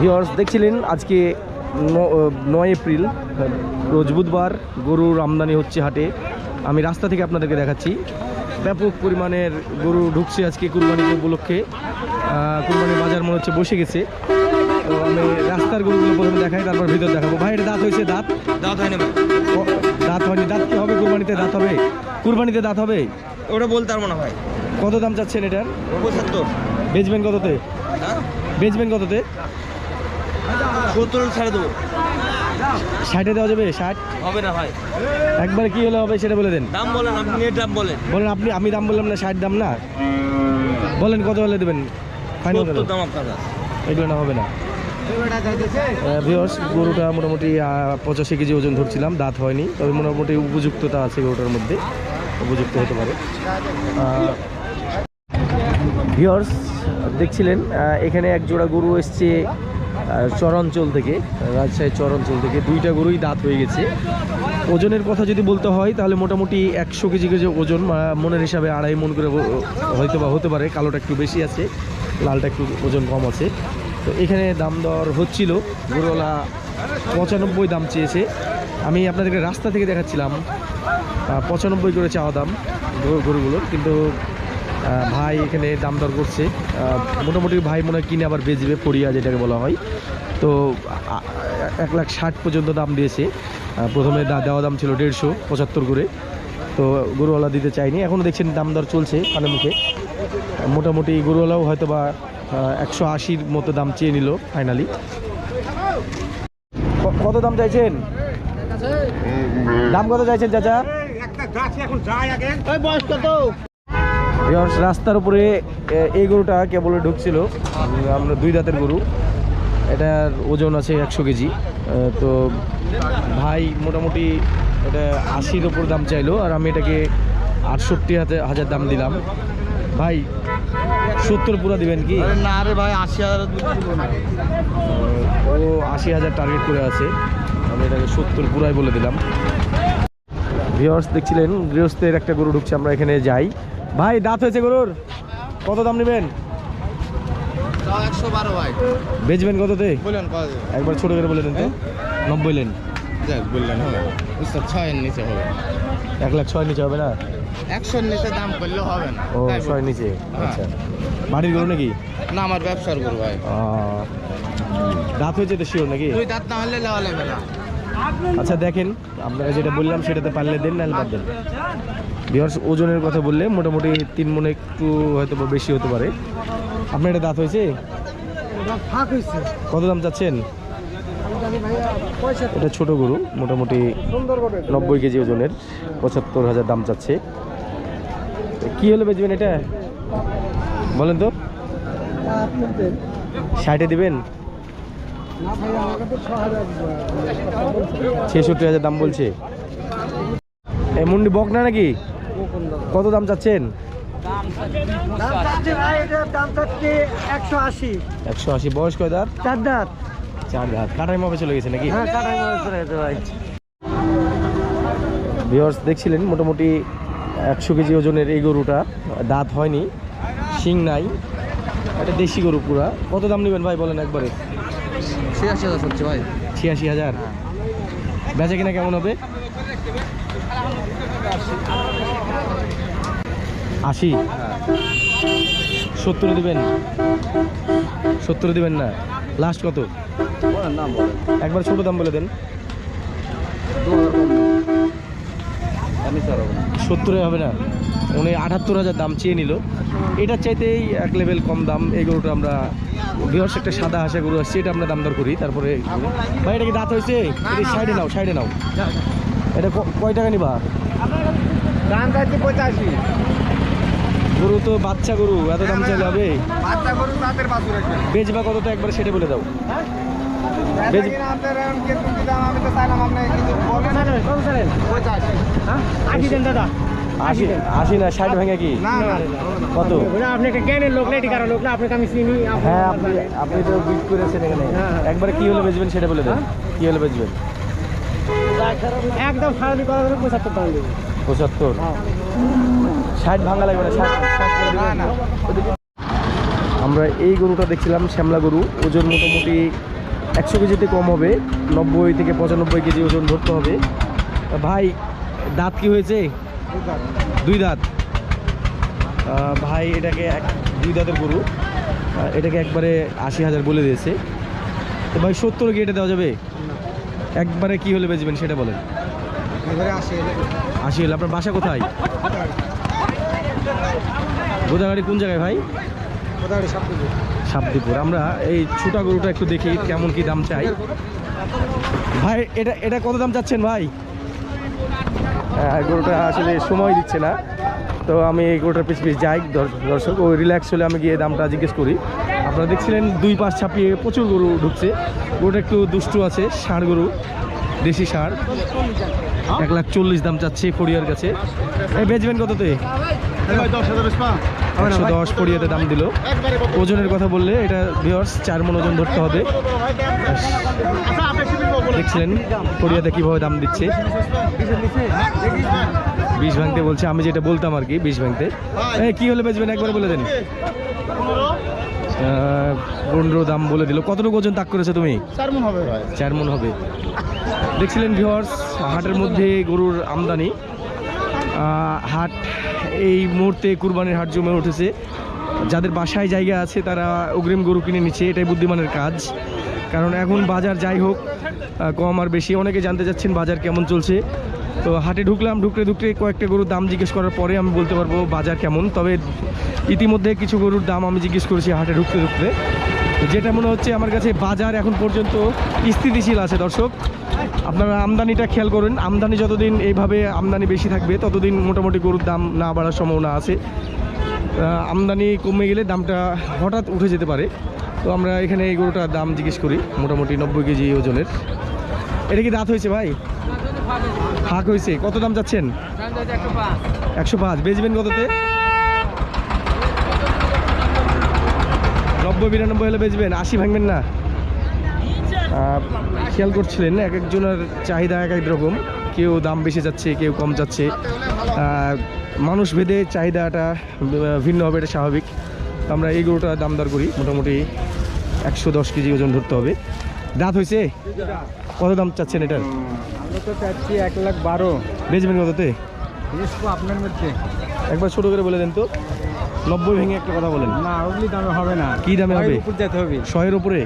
Viewers দেখছিলেন আজকে নয় এপ্রিল রোজ বুধবার গরুর আমদানি হচ্ছে হাটে। আমি রাস্তা থেকে আপনাদেরকে দেখাচ্ছি। ব্যাপক পরিমাণের গরু ঢুকছে আজকে কুরবানি উপলক্ষে। কুরবানির বাজার মনে হচ্ছে বসে গেছে। তো আমি রাস্তার গরুগুলো প্রথমে দেখাই তারপর ভিতর দেখাবো। ভাই এটা দাঁত হয়েছে দাঁত? দাঁত হয় না দাঁত হয়নি। দাঁত কি হবে কুরবানিতে? দাঁত হবে? কুরবানিতে দাঁত হবে? ওটা বলতে পারব না ভাই। কত দাম চাচ্ছেন এটার? পঁচাত্তর বেচবেন কততে? হ্যাঁ? বেচবেন কততে? সত্তর ছাড়ে দেবো। ষাটে দেওয়া যাবে? ষাট? হবে না ভাই একবার কি হলে হবে সেটা বলে দেন। দাম বলেন আপনি এর দাম বলেন। বলেন আপনি আমি দাম বললাম না ষাট দাম না। বলেন কত হলে দেবেন? ফাইনাল দাম আপনার। এগুলো না হবে না। ভিওর্স গরুটা মোটামুটি পঁচাশি কেজি ওজন ধরছিলাম দাঁত হয়নি তবে মোটামুটি উপযুক্ততা আছে গরুটার মধ্যে। উপযুক্ত হতে পারে। ভিওর্স দেখছিলেন এখানে এক জোড়া গরু এসছে চরাঞ্চল থেকে, রাজশাহী চরাঞ্চল থেকে। দুইটা গরুই দাঁত হয়ে গেছে। ওজনের কথা যদি বলতে হয়, তাহলে মোটামুটি একশো কেজি কেজি ওজন মনের হিসাবে আড়াই মন করে হয়তো বা হতে পারে। কালোটা একটু বেশি আছে, লালটা একটু ওজন কম আছে। তো এখানে দাম দর হচ্ছিল, গরুওয়ালা পঁচানব্বই দাম চেয়েছে। আমি আপনাদেরকে রাস্তা থেকে দেখাচ্ছিলাম পঁচানব্বই করে চাওয়া দাম গরু- গরুগুলোর, কিন্তু ভাই এখানে দাম দর করছে। মোটামুটি ভাই মনে হয় কিনে আবার বেচবে পড়িয়া যেটাকে বলা হয়। তো এক লাখ ষাট পর্যন্ত দাম দিয়েছে। প্রথমে দা- দেওয়া দাম ছিল দেড়শো পঁচাত্তর করে। তো গরুওয়ালা দিতে চাইনি। এখনও দেখছেন দাম দর চলছে কানে মুখে। মোটামুটি গরুওয়ালাও হয়তো বা একশো আশির মতো দাম চেয়ে নিল ফাইনালি। কত দাম চাইছেন? দাম কত চাইছেন চাচা? রাস্তার উপরে এই গরুটা কেবল ঢুকছিল। আমরা দুই দাঁতের গরু। এটার ওজন আছে একশো কেজি। তো ভাই মোটামুটি এটা আশির ওপর দাম চাইলো আর আমি এটাকে আটষট্টি হাজার হাজার দাম দিলাম। ভাই সত্তর পুরা দিবেন কি? না রে ভাই আশি হাজার ও আশি হাজার টার্গেট করে আছে। আমি এটাকে সত্তর পুরাই বলে দিলাম। ভিওর্স দেখছিলেন গৃহস্থের একটা গরু ঢুকছে আমরা এখানে যাই। ভাই দাঁত হয়েছে গরুর। কত দাম নেবেন? বেচবেন কততে? একবার ছোট করে বলে দেন তো। নব্বই লেন। বললেন ছয়ের নিচে হবে। এক লাখ নিচে হবে না? একশোর নিচে দাম করলে হবে না। ও তাই ছয় বলুন। নিচে? হ্যাঁ। আচ্ছা। বাড়ির গরু নাকি? না আমার ব্যবসার করব ভাই। দাঁত হয়েছে তো শিওর নাকি? তুই দাঁত না হলে লেওয়া লাগবে না। আচ্ছা দেখেন আপনারা যেটা বললাম সেটাতে পারলে দেন না বাদ দেন। বিহার্স ওজনের কথা বললে মোটামুটি তিন মনে একটু হয়তো বেশি হতে পারে। আপনার এটা দাঁত হয়েছে? কত দাম চাচ্ছেন? এটা ছোট গরু মোটামুটি নব্বই কেজি ওজনের পঁচাত্তর হাজার দাম চাচ্ছে। কি হলে বেচবেন এটা? বলেন তো। ষাটে দিবেন? ছেষট্টি হাজার দাম বলছে। এই মুন্ডি বক না নাকি? কত দাম চাচ্ছেন? একশো আশি। বয়স কয় দাঁত? চার দাঁত। চার দাঁত। কাটাই মাপে চলে গেছে নাকি? হ্যাঁ ভিওর্স দেখছিলেন মোটামুটি একশো কেজি ওজনের এই গরুটা। দাঁত হয়নি শিং নাই এটা দেশি গরু পুরা। কত দাম নেবেন ভাই বলেন একবারে? ছিয়াশি হাজার হচ্ছে ভাই। ছিয়াশি হাজার। বেচা কিনা কেমন হবে? আশি? সত্তরে দিবেন? সত্তরে দিবেন না। লাস্ট কত? একবার ছোট দাম বলে দেন। সত্তরে হবে না। উনি আটাত্তর হাজার দাম চেয়ে নিল। এটার চাইতেই এক লেভেল কম দাম, এই গরুটা আমরা বিহর্ষ একটা সাদা হাসা গরু আসছে এটা আমরা দাম দর করি। তারপরে ভাই, এটা কি দাঁত হয়েছে? সাইডে নাও সাইডে নাও। এটা কয় টাকা নিবা? গরু তো বাচ্চা গরু এত দাম চাইলে হবে? বাচ্চা গরু তাদের বাছুর একটা। বেচবা কত তো একবার সেটা বলে দাও। আশি না ষাট ভেঙে কি? কত? আপনি একটা জ্ঞানের লোক না লোক না আপনাকে আমি চিনি আপনি- হ্যাঁ আপনি আপনি তো বিট করেছেন এখানে। হ্যাঁ। একবারে কি হলে বেচবেন সেটা বলে দেন। কি হলে বেচবেন? একদম সারাদিন পঁচাত্তর টাকা দেবো পঁচাত্তর। ষাট ভাঙা লাগবে না আমরা এই গরুটা দেখছিলাম শ্যামলা গরু। ওজন মোটামুটি একশো কেজিতে কম হবে নব্বই থেকে পঁচানব্বই কেজি ওজন ধরতে হবে। ভাই দাঁত কি হয়েছে? দুই দাঁত। ভাই এটাকে এক দুই দাঁতের গরু। এটাকে একবারে আশি হাজার বলে দিয়েছে। তো ভাই সত্তর কি এটা দেওয়া যাবে? একবারে কি হলে বেচবেন সেটা বলেন। আশি হলে। আপনার বাসা কোথায়? গোদাগাড়ি কোন জায়গায় ভাই? সব কিছু আমরা এই ছোটা গরুটা একটু দেখি কেমন কি দাম চাই। ভাই এটা এটা কত দাম চাচ্ছেন ভাই? আহ, গরুটা আসলে সময় দিচ্ছে না। তো আমি এই গরুটার পিছ পিছ যাই। দর- দর্শক ওই রিল্যাক্স হলে আমি গিয়ে দামটা জিজ্ঞেস করি। আপনারা দেখছিলেন দুই পাশ ছাপিয়ে প্রচুর গরু ঢুকছে। গরুটা একটু দুষ্টু আছে ষাঁড় গরু দেশি ষাঁড়। এক লাখ চল্লিশ দাম চাচ্ছে ফড়িয়ার কাছে। এই বেচবেন কততে? দশ হাজার একশো দশ ফড়িয়াতে দাম দিল। ওজনের কথা বললে এটা ভিওর্স চার মন ওজন ধরতে হবে। দেখছিলেন কোরিয়াতে কীভাবে দাম দিচ্ছে। বিষ ভাঙতে বলছে আমি যেটা বলতাম আর কি বিষ ভাঙতে। এ, কি হলে বেচবেন? একবার বলে দেন। পনেরো দাম বলে দিল। কতটুকু ওজন তাক করেছ তুমি? চার মন হবে চার মন হবে। দেখছিলেন ভিওর্স হাটের মধ্যে গরুর আমদানি। হাট এই মুহূর্তে কুরবানির হাট জমে উঠেছে। যাদের বাসায় জায়গা আছে, তারা অগ্রিম গরু কিনে নিচ্ছে, এটাই বুদ্ধিমানের কাজ। কারণ এখন বাজার যাই হোক কম আর বেশি, অনেকে জানতে চাচ্ছেন বাজার কেমন চলছে। তো হাটে ঢুকলাম, ঢুকতে ঢুকতে কয়েকটা গরুর দাম জিজ্ঞেস করার পরে আমি বলতে পারব বাজার কেমন। তবে ইতিমধ্যে কিছু গরুর দাম আমি জিজ্ঞেস করেছি হাটে ঢুকতে ঢুকতে। যেটা মনে হচ্ছে আমার কাছে বাজার এখন পর্যন্ত স্থিতিশীল আছে, দর্শক। আপনারা আমদানিটা খেয়াল করুন, আমদানি যতদিন এইভাবে আমদানি বেশি থাকবে, ততদিন মোটামুটি গরুর দাম না বাড়ার সম্ভাবনা আছে। আমদানি কমে গেলে দামটা হঠাৎ উঠে যেতে পারে। তো আমরা এখানে এই গরুটার দাম জিজ্ঞেস করি, মোটামুটি নব্বই কেজি ওজনের। এটা কি দাঁত হয়েছে ভাই? ফাঁক হয়েছে। কত দাম যাচ্ছেন একশো পাঁচ। বেচবেন কততে? নব্বই বিরানব্বই হলে বেচবেন। আশি ভাঙবেন না? খেয়াল করছিলেন এক একজনের চাহিদা এক এক রকম। কেউ দাম বেশি যাচ্ছে কেউ কম যাচ্ছে। মানুষ ভেদে চাহিদাটা ভিন্ন হবে এটা স্বাভাবিক। আমরা এই গরুটা দাম দর করি মোটামুটি একশো দশ কেজি ওজন ধরতে হবে। দাঁত হয়েছে? কত দাম চাচ্ছেন এটার আমরা তো চাচ্ছি এক লাখ বারো। বেচবেন কততে? আপনার মধ্যে। একবার ছোট করে বলে দেন তো। নব্বই ভেঙে একটা কথা বলেন। না ওগুলি দামে হবে না। কি দামে হবে? উপর যেতে হবে। শয়ের উপরে?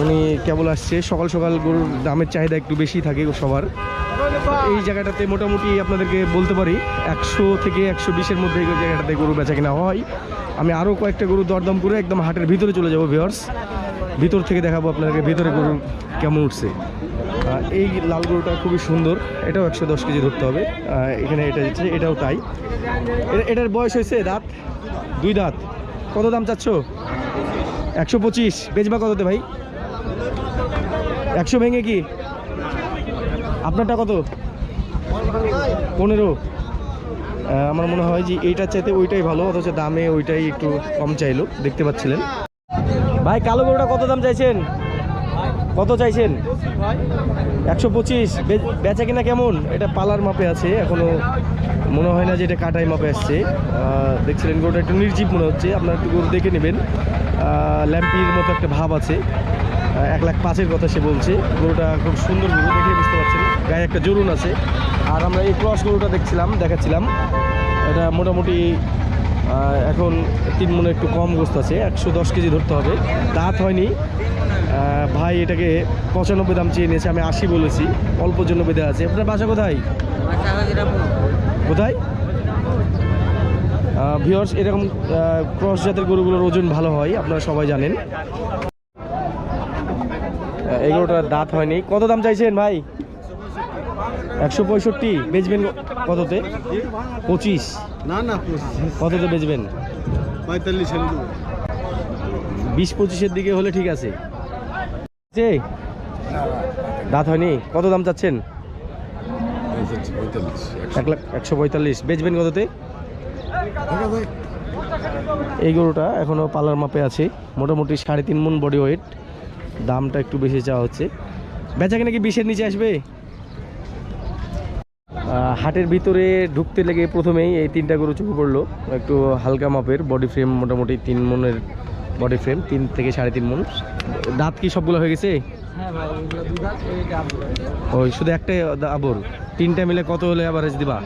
উনি কেবল আসছে। সকাল সকাল গরুর দামের চাহিদা একটু বেশি থাকে সবার। এই জায়গাটাতে মোটামুটি আপনাদেরকে বলতে পারি, একশো থেকে একশো বিশের মধ্যে এই জায়গাটাতে গরু বেচা কিনা হয়। আমি আরও কয়েকটা গরু দরদাম করে একদম হাটের ভিতরে চলে যাব ভিওর্স ভিতর থেকে দেখাবো আপনাদেরকে ভিতরে গরু কেমন উঠছে। এই লাল গরুটা খুবই সুন্দর, এটাও একশো দশ কেজি ধরতে হবে। এখানে এটা দিচ্ছে এটাও তাই। এটা- এটার বয়স হয়েছে দাঁত? দুই দাঁত। কত দাম চাচ্ছ? একশো পঁচিশ। বেচবা কততে ভাই? একশো ভেঙে কি? আপনারটা কত? পনেরো। আমার মনে হয় যে এইটার চাইতে ওইটাই ভালো, অথচ দামে ওইটাই একটু কম চাইলো, দেখতে পাচ্ছিলেন। ভাই, কালো গরুটা কত দাম চাইছেন? কত চাইছেন? একশো পঁচিশ। বেচা কিনা কেমন? এটা পালার মাপে আছে, এখনও মনে হয় না যে এটা কাটাই মাপে আসছে। দেখছিলেন গরুটা একটু নির্জীব মনে হচ্ছে, আপনারা একটু গরু দেখে নেবেন। ল্যাম্পির মতো একটা ভাব আছে। এক লাখ পাঁচের কথা সে বলছে। গরুটা খুব সুন্দর গরু, দেখে বুঝতে পারছেন। গায়ে একটা জরুন আছে। আর আমরা এই ক্রস গরুটা দেখছিলাম, দেখাচ্ছিলাম। এটা মোটামুটি এখন তিন মনে একটু কম গোস্ত আছে, একশো দশ কেজি ধরতে হবে। দাঁত হয়নি। ভাই এটাকে পঁচানব্বই দাম চেয়ে নিয়েছে, আমি আশি বলেছি। অল্প জন্য বেঁধে আছে। আপনার বাসা কোথায়? কোথায়? ভিওর্স এরকম ক্রস জাতের গরুগুলোর ওজন ভালো হয়, আপনারা সবাই জানেন। গরুটার দাঁত হয়নি। কত দাম চাইছেন ভাই? একশো পঁয়ষট্টি। বেচবেন কততে? পঁচিশ। না না কততে বেচবেন? পঁয়তাল্লিশ বিশ পঁচিশের দিকে হলে ঠিক আছে। যে দাঁত হয়নি? কত দাম চাচ্ছেন? এক লাখ একশো পঁয়তাল্লিশ। বেচবেন কততে? এই গরুটা এখনও পালার মাপে আছে। মোটামুটি সাড়ে তিন মন বডি ওয়েট। দামটা একটু বেশি চাওয়া হচ্ছে। বেচা কিনা কি বিশের নিচে আসবে? হাটের ভিতরে ঢুকতে লেগে প্রথমেই এই তিনটা গরু চোখে পড়ল। একটু হালকা মাপের বডি ফ্রেম মোটামুটি তিন মনের বডি ফ্রেম তিন থেকে সাড়ে তিন মন। দাঁত কি সবগুলো হয়ে গেছে? হ্যাঁ ওই শুধু একটাই আবর তিনটা মিলে কত হলে অ্যাভারেজ দেবো।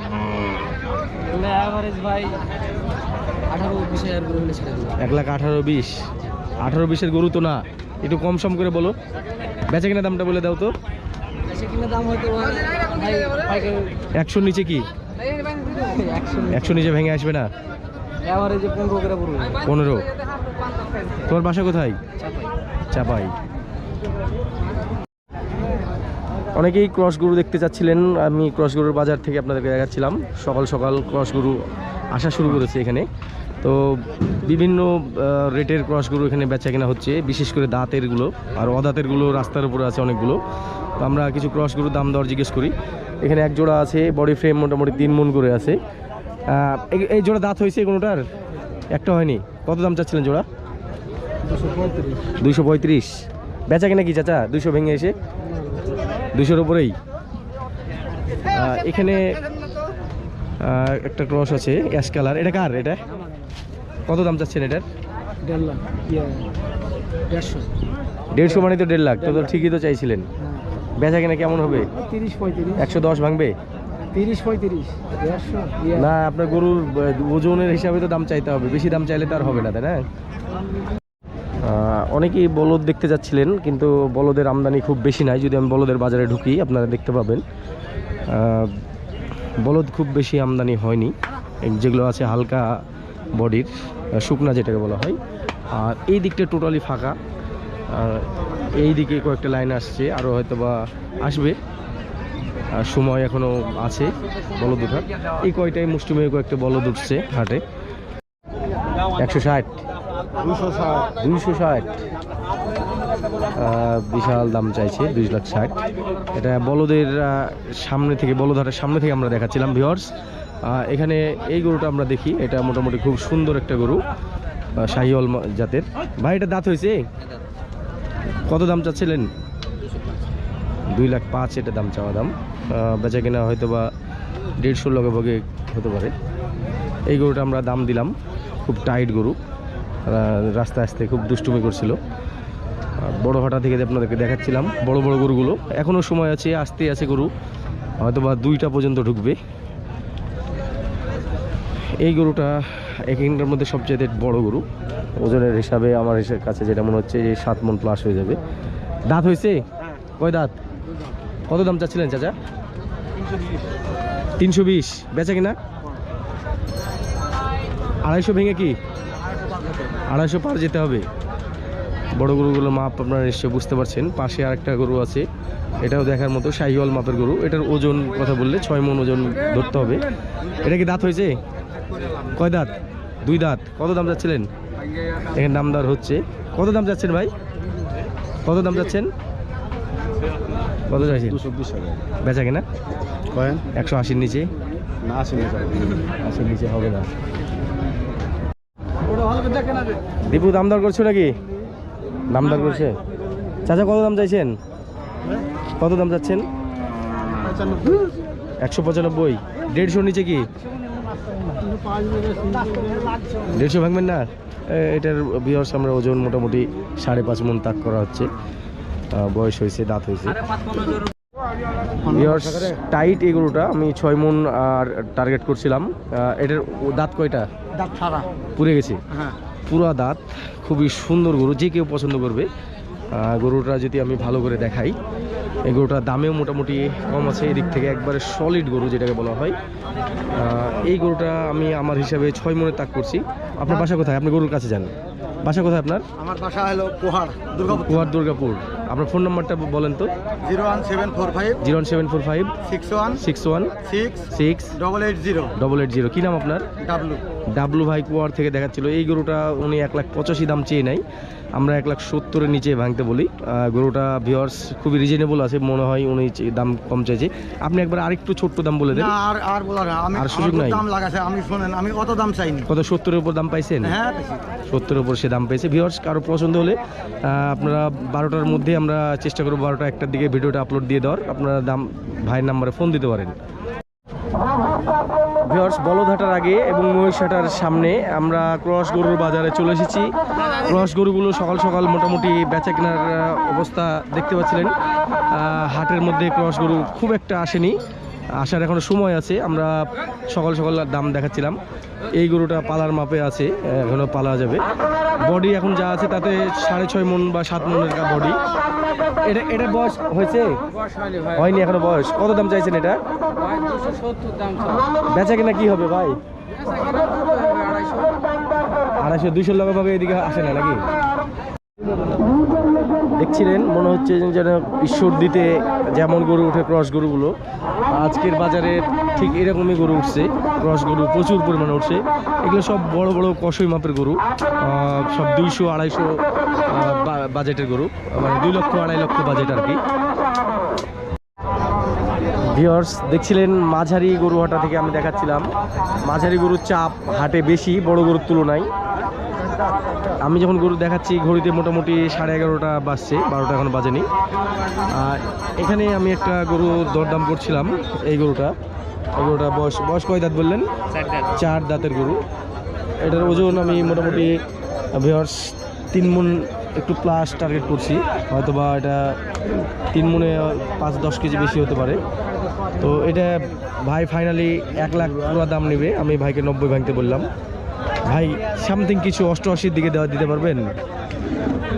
এক লাখ আঠারো বিশ। আঠারো বিশের গরু তো না। একটু কম সম করে বলো। বেচা কিনা দামটা বলে দাও তো। একশোর নিচে কি? একশো একশো নিচে ভেঙে আসবে না? পনেরো। তোমার বাসা কোথায়? চাপাই। অনেকেই ক্রস গরু দেখতে চাচ্ছিলেন। আমি ক্রস গরুর বাজার থেকে আপনাদেরকে দেখাচ্ছিলাম। সকাল সকাল ক্রস গরু আসা শুরু করেছে এখানে। তো বিভিন্ন রেটের ক্রস গরু এখানে বেচা কেনা হচ্ছে, বিশেষ করে দাঁতেরগুলো, আর অদাঁতেরগুলো রাস্তার উপরে আছে অনেকগুলো। তো আমরা কিছু ক্রস গরুর দাম দর জিজ্ঞেস করি। এখানে এক জোড়া আছে বডি ফ্রেম মোটামুটি তিন মন করে আছে। এই- জোড়া দাঁত হয়েছে কোনোটার? একটা হয়নি। কত দাম চাচ্ছিলেন জোড়া? দুশো পঁয়ত্রিশ। বেচা কিনা কি চাচা? দুশো ভেঙে এসে? দুশোর উপরেই? এখানে একটা ক্রস আছে অ্যাশ কালার। এটা কার এটা? কত দাম চাচ্ছেন এটার? দেড় লাখ। ইয়ে দেড়শো। দেড়শো মানে তো দেড় লাখ তো ঠিকই তো চাইছিলেন। বেচা কিনা কেমন হবে? তিরিশ পঁয়ত্রিশ। একশো দশ ভাঙবে? তিরিশ পঁয়ত্রিশ। ইয়ে। না আপনার গরুর ওজনের হিসাবে তো দাম চাইতে হবে। বেশি দাম চাইলে তো আর হবে না তাই না? অনেকেই বলদ দেখতে যাচ্ছিলেন কিন্তু বলদের আমদানি খুব বেশি নাই। যদি আমি বলদের বাজারে ঢুকি আপনারা দেখতে পাবেন। বলদ খুব বেশি আমদানি হয়নি। যেগুলো আছে হালকা বডির শুকনা যেটাকে বলা হয়। আর এই দিকটা টোটালি ফাঁকা। আর এই দিকে কয়েকটা লাইন আসছে আরও হয়তো বা আসবে। আর সময় এখনও আছে বলদ ওঠার। এই কয়টাই মুষ্টিমে কয়েকটা বলদ উঠছে হাটে? একশো ষাট। দুশো ষাট। দুইশো ষাট। বিশাল দাম চাইছে দুই লাখ ষাট। এটা বলদের সামনে থেকে, বলধারের সামনে থেকে আমরা দেখাচ্ছিলাম ভিওর্স এখানে এই গরুটা আমরা দেখি, এটা মোটামুটি খুব সুন্দর একটা গরু শাহিওয়াল জাতের। ভাই, এটা দাঁত হয়েছে? কত দাম চাচ্ছিলেন? দুই লাখ পাঁচ এটা দাম চাওয়া দাম। বেচা কিনা হয়তো বা দেড়শো লগে ভগে হতে পারে। এই গরুটা আমরা দাম দিলাম। খুব টাইট গরু। রা- রাস্তায় আসতে খুব দুষ্টুমি করছিল। বড় হাটা থেকে আপনাদেরকে দেখাচ্ছিলাম, বড় বড় গরুগুলো। এখনও সময় আছে, আসতে আছে গরু। হয়তো বা দুইটা পর্যন্ত ঢুকবে। এই গরুটা এখানটার মধ্যে সবচেয়ে বড় গরু। ওজনের হিসাবে আমার কাছে যেটা মনে হচ্ছে যে সাত মন প্লাস হয়ে যাবে। দাঁত হয়েছে? কয় দাঁত? কত দাম চাচ্ছিলেন চাচা? তিনশো বিশ। বেচা কিনা? আড়াইশো ভেঙে কি? আড়াইশো পার যেতে হবে। বড় গরুগুলোর মাপ আপনারা নিশ্চয়ই বুঝতে পারছেন। পাশে আরেকটা গরু আছে এটাও দেখার মতো শাহিওয়াল মাপের গরু। এটার ওজন কথা বললে ছয় মন ওজন ধরতে হবে। এটা কি দাঁত হয়েছে? কয় দাঁত? দুই দাঁত। কত দাম যাচ্ছিলেন এখানে দাম দর হচ্ছে। কত দাম যাচ্ছেন ভাই? কত দাম যাচ্ছেন কত চাইছেন? বেচা কিনা? একশো আশির নিচে? না আসেনি আশির নিচে হবে না। দীপু দাম দর করছ নাকি? দাম দর করছে চাচা কত দাম চাইছেন? কত দাম চাচ্ছেন? একশো পঁচানব্বই। দেড়শো নিচে কি? দেড়শো ভাঙবেন না? এটার বিয়ার্স আমরা ওজন মোটামুটি সাড়ে পাঁচ মন তাক করা হচ্ছে। বয়স হয়েছে দাঁত হয়েছে। টাইট এগুলোটা আমি ছয় মন আর টার্গেট করছিলাম। এটার দাঁত কয়টা? দাঁত ছাড়া। পুড়ে গেছে? হ্যাঁ। পুরা দাঁত খুবই সুন্দর গরু যে কেউ পছন্দ করবে। গরুটা যদি আমি ভালো করে দেখাই এই গরুটার দামেও মোটামুটি কম আছে এদিক থেকে একবারে সলিড গরু যেটাকে বলা হয়। এই গরুটা আমি আমার হিসাবে ছয় মনে তাক করছি। আপনার বাসা কোথায়? আপনি গরুর কাছে যান। বাসা কোথায় আপনার? আমার বাসা হলো পোহার দুর্গাপুর। দুর্গাপুর। আপনার ফোন নাম্বারটা বলেন তো। Zero one seven four five. Zero one seven four five. Six one. Six one. Six. Six. Double eight zero. Double eight zero. কী নাম আপনার? ডাব্লু। ডাবলু ভাই কুয়ার থেকে দেখাচ্ছিল। এই গরুটা উনি এক লাখ পঁচাশি দাম চেয়ে নেয় আমরা এক লাখ সত্তরের নিচে ভাঙতে বলি। গরুটা ভিওর্স খুবই রিজনেবল আছে মনে হয় উনি দাম কম চাইছে আপনি একবার আরেকটু ছোট্ট দাম বলে দেন। আর আর বলার আমি আর সুযোগ নাই? দাম লাগাছে আমি শোনেন আমি অত দাম চাইনি। কত সত্তরের উপর দাম পাইছেন? হ্যাঁ সত্তরের উপর সে দাম পেয়েছে। ভিওর্স কারও পছন্দ হলে আহ, আপনারা বারোটার মধ্যে আমরা চেষ্টা করব বারোটা একটার দিকে ভিডিওটা আপলোড দিয়ে দেওয়ার। আপনারা দাম ভাইয়ের নাম্বারে ফোন দিতে পারেন। ভিওর্স বলধাটার আগে এবং মহিষাটার সামনে আমরা ক্রস গরুর বাজারে চলে এসেছি। ক্রস গরুগুলো সকাল সকাল মোটামুটি বেচা কেনার অবস্থা দেখতে পাচ্ছিলেন। হাটের মধ্যে ক্রস গরু খুব একটা আসেনি। আসার এখনও সময় আছে, আমরা সকাল সকাল দাম দেখাচ্ছিলাম। এই গরুটা পালার মাপে আছে, এখনও পালা যাবে। বডি এখন যা আছে তাতে সাড়ে ছয় মন বা সাত মনের বডি এটা এটা বয়স হয়েছে? হয়নি এখনও বয়স। কত দাম চাইছেন এটা? বেচা কিনা কি হবে ভাই? আড়াইশো, দুইশো ভাবে এদিকে আসে না নাকি? দেখছিলেন, মনে হচ্ছে যেন ঈশ্বর দিতে যেমন গরু উঠে ক্রস গরুগুলো, আজকের বাজারে ঠিক এরকমই গরু উঠছে, ক্রস গরু প্রচুর পরিমাণে উঠছে। এগুলো সব বড় বড় কষই মাপের গরু সব দুইশো, আড়াইশো বাজেটের গরু মানে দুই লক্ষ, আড়াই লক্ষ বাজেট আর কি। ভিওর্স দেখছিলেন মাঝারি গরু হাটা থেকে আমি দেখাচ্ছিলাম। মাঝারি গরুর চাপ হাটে বেশি, বড় গরুর তুলনায়। আমি যখন গরু দেখাচ্ছি ঘড়িতে মোটামুটি সাড়ে এগারোটা বাজছে বারোটা এখন বাজেনি। আর এখানে আমি একটা গরু দরদাম করছিলাম এই গরুটা। এই গরুটা বয়স বয়স কয় দাঁত বললেন? চার দাঁতের গরু। এটার ওজন আমি মোটামুটি ভিওর্স তিন মন একটু প্লাস টার্গেট করছি। হয়তো বা এটা তিন মনে পাঁচ দশ কেজি বেশি হতে পারে। তো এটা ভাই ফাইনালি এক লাখ পুরো দাম নেবে। আমি ভাইকে নব্বই ভাঙতে বললাম। ভাই সামথিং কিছু অষ্টআশির দিকে দেওয়া দিতে পারবেন?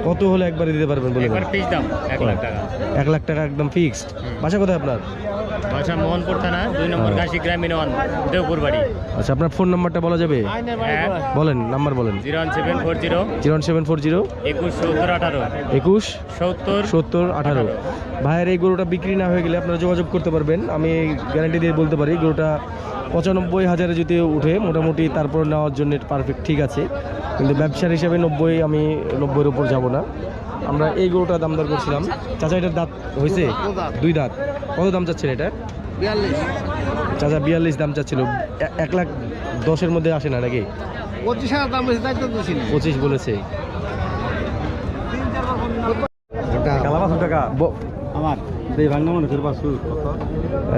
কত হলে একবারে দিতে পারবেন বলে একবার পিস দাম এক লাখ টাকা। এক লাখ টাকা একদম ফিক্সড বাসা কোথায় আপনার? বাসা মোহনপুর থানা দুই নম্বর কাশি গ্রামীণ ওয়ান দেবপুর বাড়ি। আচ্ছা আপনার ফোন নাম্বারটা বলা যাবে? এক বলেন নাম্বার বলেন। Zero one seven four zero. Zero seven four zero. একুশ সত্তর আঠারো। একুশ সত্তর সত্তর আঠারো। ভাইয়ের এই গরুটা বিক্রি না হয়ে গেলে আপনারা যোগাযোগ করতে পারবেন। আমি গ্যারান্টি দিয়ে বলতে পারি গরুটা পঁচানব্বই হাজারে যদি উঠে মোটামুটি তারপর নেওয়ার জন্য পারফেক্ট ঠিক আছে। কিন্তু ব্যবসার হিসাবে নব্বই আমি নব্বইয়ের উপর যাব না। আমরা এই গরুটা দাম দর করছিলাম। চাচা এটার দাঁত হয়েছে? দুই দাঁত। কত দাম চাচ্ছেন এটা চাচা বিয়াল্লিশ দাম চাচ্ছিল। এক লাখ দশের মধ্যে আসে না নাকি? পঁচিশ হাজার দাম বেশি তাই তো দিছি না পঁচিশ বলেছে। টাকা আমার।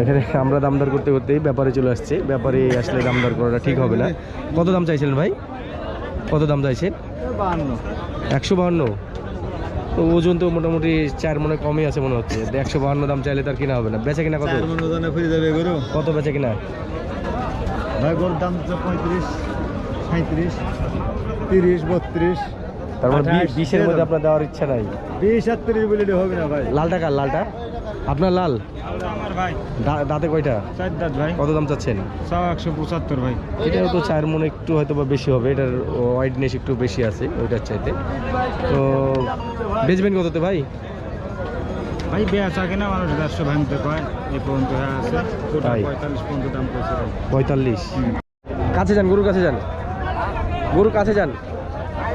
এখানে আমরা দামদার করতে করতেই ব্যাপারে চলে আসছে। ব্যাপারে আসলে দামদার করাটা ঠিক হবে না। কত দাম চাইছিলেন ভাই? কত দাম চাইছেন? একশো বাহান্ন? তো ওজন তো মোটামুটি চার মনে কমই আছে মনে হচ্ছে। একশো বাহান্ন দাম চাইলে তার কিনা হবে না। বেচা কিনা কত? কত বেচা কিনা? ভাই গরুর দাম পঁয়ত্রিশ সাঁত্রিশ তিরিশ বত্রিশ। তার মানে বিশের মধ্যে আপনার দেওয়ার ইচ্ছা নাই। বিশ আর তিরিশ বলে হবে না ভাই। লালটা কার? লালটা? আপনার লাল? আমার ভাই। দাঁতে কয়টা? চার দাঁত ভাই। কত দাম চাচ্ছেন? একশো পঁচাত্তর ভাই। এটাও তো চার মনে একটু হয়তো বা বেশি হবে এটার ওয়াইডনেস একটু বেশি আছে ওইটার চাইতে। তো বেচবেন কততে ভাই? ভাই বেচা কিনা মানুষ দেড়শো ভাঙতে কয় পর্যন্ত হয়ে আছে। পঁয়তাল্লিশ পর্যন্ত দাম করেছে পঁয়তাল্লিশ। কাছে যান গরুর কাছে যান। গরুর কাছে যান।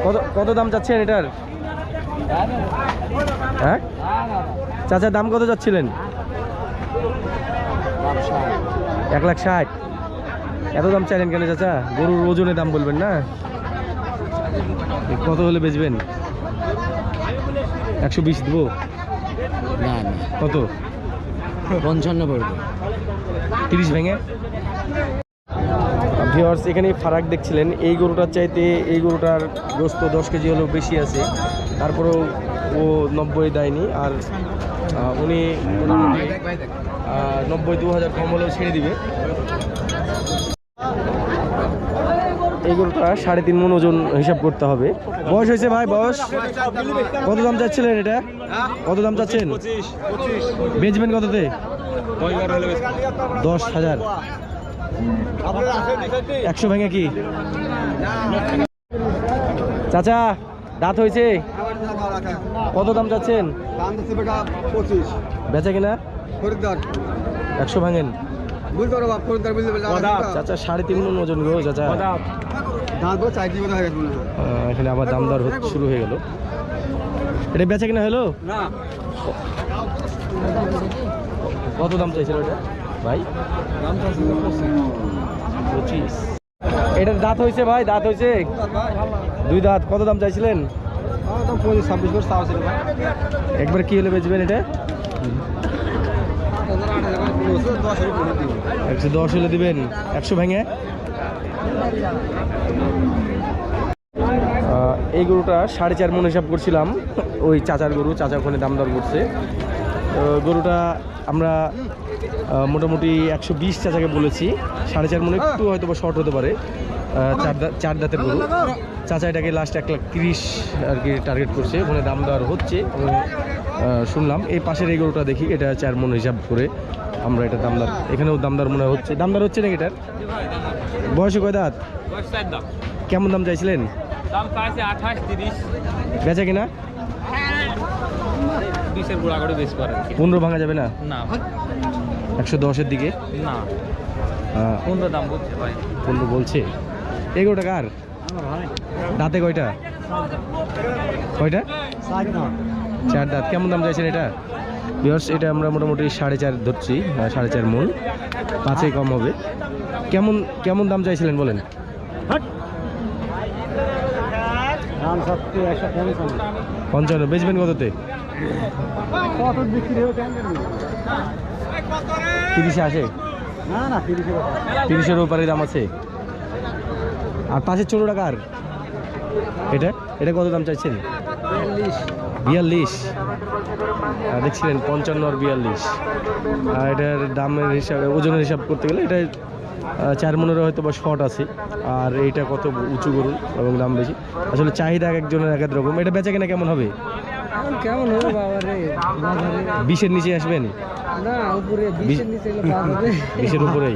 কত কত দাম চাচ্ছেন এটার? হ্যাঁ? চাচা দাম কত যাচ্ছিলেন? এক লাখ ষাট। এত দাম চাইলেন কেন চাচা? গরুর ওজনে দাম বলবেন না? কত হলে বেচবেন? একশো বিশ দেবো? না না। কত? পঞ্চান্ন পড়বে তিরিশ ভেঙে? ভিওয়ার্স এখানে ফারাক দেখছিলেন। এই গরুটার চাইতে এই গরুটার গোস্ত দশ কেজি হলেও বেশি আছে। তারপরেও ও নব্বই দেয়নি। আর উনি নব্বই দু হাজার কম হলেও ছেড়ে দিবে। এই সাড়ে তিন মন ওজন হিসাব করতে হবে। বয়স হয়েছে ভাই, বয়স? কত দাম চাচ্ছিলেন এটা? কত দাম চাচ্ছেন? বেচবেন কততে? দশ হাজার। একশো ভেঙে কি? চাচা, দাঁত হয়েছে? কত দাম চাচ্ছেন? পঁচিশ। বেচা কিনা? খরিদ্দার। একশো ভাঙেন। বুঝতে পারো খরিদ্দার বুঝতে চাচা সাড়ে তিন মন ওজন গো চাচা। দাঁত বলে চাই দিয়ে গেছে আহ, এখানে আবার দাম দর শুরু হয়ে গেল। এটা বেচা কিনা হলো? না। কত দাম চাইছিল এটা? ভাই? দাম পঁচিশ। এটার দাঁত হয়েছে ভাই দাঁত হয়েছে? দুই দাঁত কত দাম চাইছিলেন? পঁচিশ ছাব্বিশ করে চাওয়া ছিল একবার কি হলে বেচবেন এটা? একশো দশ হলে দিবেন। একশো ভেঙে? এই গরুটা সাড়ে চার মন হিসাব করছিলাম। ওই চাচার গরু, চাচা ওখানে দাম দর করছে। গরুটা আমরা মোটামুটি একশো বিশ চাচাকে বলেছি। সাড়ে চার মনে একটু হয়তো বা শর্ট হতে পারে। চার দা- চার দাঁতের গরু। চাচা এটাকে লাস্ট এক লাখ তিরিশ আর কি টার্গেট করছে। ওখানে দাম দেওয়ার হচ্ছে। শুনলাম এই পাশের এই গরুটা দেখি এটা চার মন হিসাব করে আমরা এটা দামদার এখানেও দামদার মনে হচ্ছে। দামদার হচ্ছে নাকি এটার? বয়সে কয় দাঁত? কেমন দাম চাইছিলেন? বেচা কিনা? পনেরো ভাঙা যাবে না? না। একশো দশের দিকে? না। পনেরো দাম বলছে ভাই। পনেরো বলছে। এগারোটা কার? দাঁতে কয়টা? কয়টা? চার দাঁত। কেমন দাম চাইছেন এটা? বিয়ার্স এটা আমরা মোটামুটি সাড়ে চার ধরছি সাড়ে চার মূল। পাঁচে কম হবে। কেমন কেমন দাম চাইছিলেন বলেন? পঞ্চান্ন। বেচবেন কততে? তিরিশে আসে? না না তিরিশ তিরিশের উপরে দাম আছে। আর পাশের ছোটো টাকার এটা? এটা কত দাম চাইছেন? বিয়াল্লিশ। দেখছিলেন পঞ্চান্ন আর বিয়াল্লিশ। আর এটার দামের হিসাবে ওজনের হিসাব করতে গেলে এটা চার মনের হয়তো বা শর্ট আছে। আর এইটা কত উঁচু করুন এবং দাম বেশি। আসলে চাহিদা এক একজনের এক এক রকম। এটা বেচা কেনা কেমন হবে? কেমন হবে বাবা রে বিশের নিচে আসবেন? বিশের উপরেই।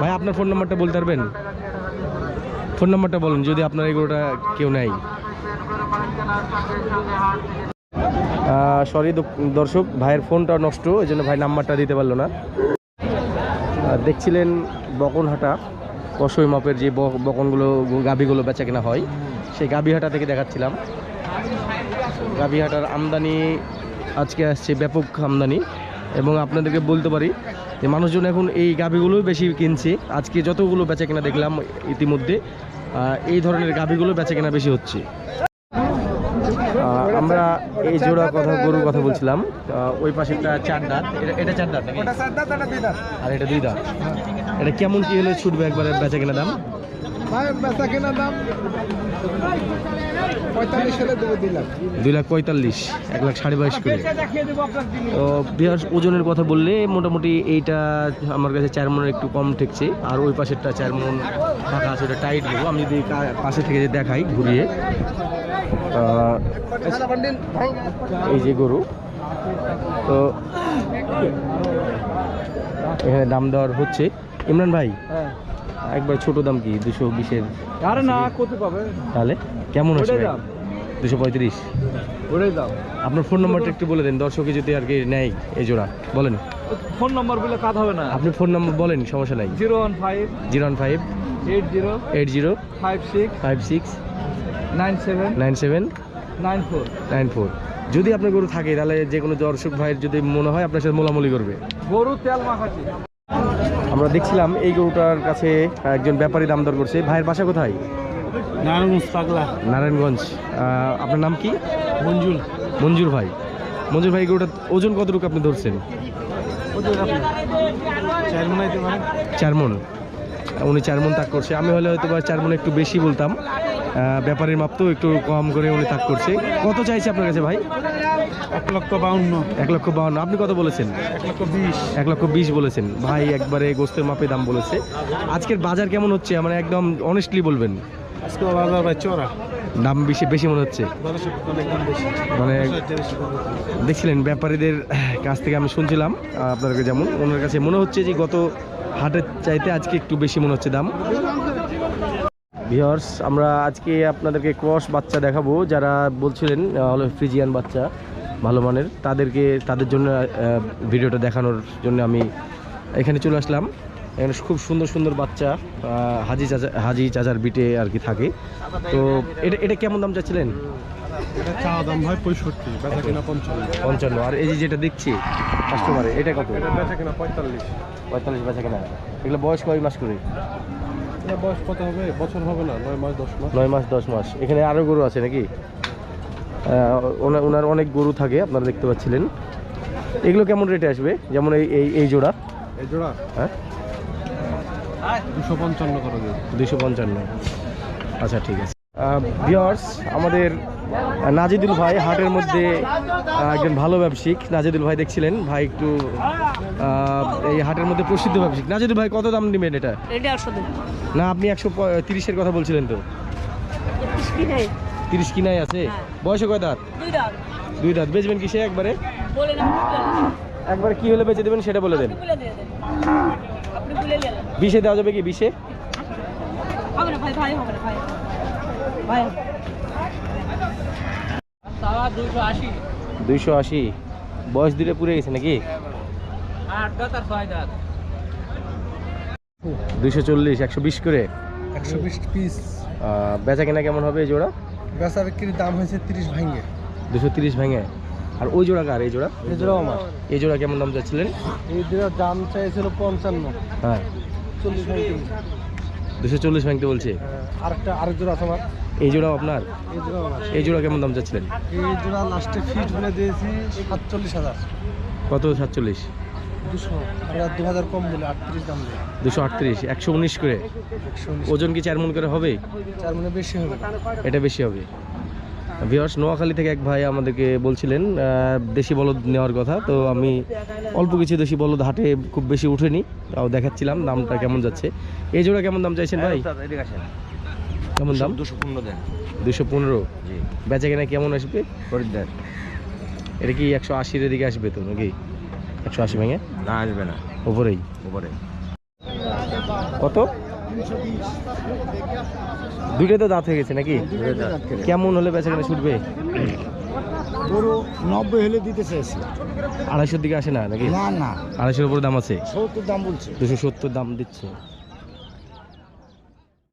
ভাই আপনার ফোন নাম্বারটা বলতে পারবেন? ফোন নাম্বারটা বলেন যদি আপনার এই গরুটা কেউ নেয়। সরি দর্শক ভাইয়ের ফোনটা নষ্ট এই জন্য ভাই নাম্বারটা দিতে পারল না। দেখছিলেন বকনহাটা কসই মাপের যে বক- বকনগুলো গাভীগুলো বেচা কেনা হয় সেই গাভীহাটা থেকে দেখাচ্ছিলাম। গাভীহাটার আমদানি আজকে আসছে ব্যাপক আমদানি। এবং আপনাদেরকে বলতে পারি যে মানুষজন এখন এই গাভীগুলোই বেশি কিনছে। আজকে যতগুলো বেচা কেনা দেখলাম ইতিমধ্যে আহ, এই ধরনের গাভীগুলো বেচা কেনা বেশি হচ্ছে। আহ, আমরা এই জোড়া কথা গরুর কথা বলছিলাম। ওই পাশে একটা চার দাঁত এটা- চার দাঁত। আর এটা দুই দাঁত। এটা কেমন কি হলে ছুটবে একবারে বেচা কেনা দাম? ভাই লাখ। পঁয়তাল্লিশ, এক লাখ সাড়ে বাইশ করে। তো বিহার, ওজনের কথা বললে মোটামুটি এইটা আমার কাছে চার মনের একটু কম ঠেকছে। আর ওই পাশেরটা চার মন ফাঁকা আছে, ওটা টাইট দেবো আমি যদি পাশে থেকে দেখাই ঘুরিয়ে এই যে গরু, তো এখানে দাম দেওয়ার হচ্ছে। ইমরান ভাই হ্যাঁ একবার ছোট দাম কি? দুশো বিশের আরে না কত পাবে? তাহলে কেমন আছে। দুশো পঁয়ত্রিশ। ওটাই দাম। আপনার ফোন নাম্বারটা একটু বলে দেন দর্শকে যদি আর কি নেয় এই জোড়া। বলেন। ফোন নম্বর বলে কাজ হবে না। আপনি ফোন নাম্বার বলেন সমস্যা নাই। Zero one five zero one five eight zero eight zero five six five six nine seven nine seven nine four. Nine four. যদি আপনার গরু থাকে তাহলে যে কোনো দর্শক ভাইয়ের যদি মনে হয় আপনার সাথে মোলামুলি করবে। গরু তেল মাখাচ্ছি। আমরা দেখছিলাম এই গরুটার কাছে একজন ব্যাপারী দাম দর করছে। ভাইয়ের বাসা কোথায়? নারায়ণগঞ্জ পাগলা। নারায়ণগঞ্জ। আপনার নাম কি? মঞ্জুর মঞ্জুর ভাই। মঞ্জুর ভাই গরুটার ওজন কতটুকু আপনি ধরছেন? চার মনে হইতে পারে। চার মন। উনি চার মন তাক করছে। আমি হলে হয়তো বা চার মন একটু বেশি বলতাম। ব্যাপারীর মাপ তো একটু কম করে উনি তাক করছে। কত চাইছে আপনার কাছে ভাই? এক লক্ষ বাউন্ন। এক লক্ষ বাউন্ন। আপনি কত বলেছেন? এক লক্ষ বিশ। এক লক্ষ বিশ বলেছেন। ভাই একবারে গোস্তের মাপে দাম বলেছে। আজকের বাজার কেমন হচ্ছে? মানে একদম অনেস্টলি বলবেন। আজকে বাজার ভাই চড়া দাম বেশি বেশি মনে হচ্ছে? মানে দেখছিলেন ব্যাপারীদের কাছ থেকে আমি শুনছিলাম আপনাদেরকে যেমন ওনার কাছে মনে হচ্ছে যে গত হাটের চাইতে আজকে একটু বেশি মনে হচ্ছে দাম। ভিওর্স আমরা আজকে আপনাদেরকে ক্রস বাচ্চা দেখাবো যারা বলছিলেন হলো ফ্রিজিয়ান বাচ্চা। ভালো মানের। তাদেরকে তাদের জন্য ভিডিওটা দেখানোর জন্য আমি এখানে চলে আসলাম। এখানে খুব সুন্দর সুন্দর বাচ্চা হাজি চাচা হাজি চাচার বিটে আর কি থাকে। তো এটা এটা কেমন দাম চাচ্ছিলেন? পঞ্চান্ন। আর এই যে যেটা দেখছি কাস্টমারে এটা কত? পঁয়তাল্লিশ। পঁয়তাল্লিশ বেচা কেনা। এগুলো বয়স কয় মাস করে? এটা বয়স কত হবে? বছর হবে না নয় মাস দশ মাস। নয় মাস দশ মাস। এখানে আরও গরু আছে নাকি? ওনার অনেক গরু থাকে আপনারা দেখতে পাচ্ছিলেন। এগুলো কেমন রেটে আসবে? যেমন এই এই এই জোড়া। এই জোড়া? হ্যাঁ? দুশো পঞ্চান্ন করে দুশো পঞ্চান্ন। আচ্ছা ঠিক আছে। ভিওর্স আমাদের নাজিদুল ভাই হাটের মধ্যে একজন ভালো ব্যবসায়িক। নাজিদুল ভাই দেখছিলেন? ভাই একটু এই হাটের মধ্যে প্রসিদ্ধ ব্যবসায়িক। নাজিদুল ভাই কত দাম নেবেন এটা? না আপনি একশো তিরিশের কথা বলছিলেন তো। তিরিশ কিনাই আছে। বয়সে কয় দাঁত? দুই দাঁত। বেচবেন কিসে একবারে? বলে না একবারে কি হলে বেচে দেবেন সেটা বলে দেন। বলে দিয়ে দেন। আপনি বলে দেওয়া যাবে কি বিশে? হবে না ভাই ভাই হবে না ভাই। ভাই। তাওয়া দুশো আশি। দুইশো আশি। বয়স দিলে পুড়ে গেছে নাকি? আট দাঁত আর ছয় দাঁত। দুইশো চল্লিশ একশো বিশ করে। একশো বিশ পিস বেচা কেনা কেমন হবে এই জোড়া? বেচা বিক্রির দাম হয়েছে তিরিশ ভাঙ্গে। দুশো তিরিশ ভেঙে আর ওই জোড়া কার? এই জোড়া? এই জোড়াও আমার। এই জোড়া কেমন দাম যাচ্ছিলেন এই জোড়ার দাম চাইছিল পঞ্চান্ন। হ্যাঁ। চল্লিশ ভাঙ্গে। দুশো চল্লিশ ভাঙতে বলছে। আরেকটা আরেক জোড়া আছে আমার। এই জোড়াও আপনার? এই আমার। এই জোড়া কেমন দাম যাচ্ছিলেন এই জোড়া লাস্টে ফিট বলে দিয়েছি সাতচল্লিশ হাজার। কত সাতচল্লিশ? দুশো আমরা দু হাজার কম বলে আটত্রিশ দাম দেয় দুশো আটত্রিশ একশো উনিশ করে? ওজন কি চার মন করে হবে? চার মানে বেশি হবে। এটা বেশি হবে। ভিওর্স নোয়াখালী থেকে এক ভাই আমাদেরকে বলছিলেন দেশি বলদ নেওয়ার কথা তো আমি অল্প কিছু দেশি বলদ হাটে খুব বেশি উঠেনি তাও দেখাচ্ছিলাম দামটা কেমন যাচ্ছে। এই জোড়া কেমন দাম চাইছেন ভাই? কেমন দাম? দুশো পনেরো দেন। দুশো পনেরো? জি। বেচা কেনা কেমন আসবে? খরিদ্দার এটা কি একশো আশির দিকে আসবে তো নাকি? একশো আশি ভেঙে? না আসবে না। উপরেই উপরে কত? দুইটা তো দাঁত হয়ে গেছে নাকি? কেমন হলে বেচা কেনা ছুটবে? গরু নব্বই হলে দিতে চাইছি আড়াইশোর দিকে আসে না নাকি? না না। আড়াইশোর উপরে দাম আছে? সত্তর দাম বলছে। দুশো সত্তর দাম দিচ্ছে।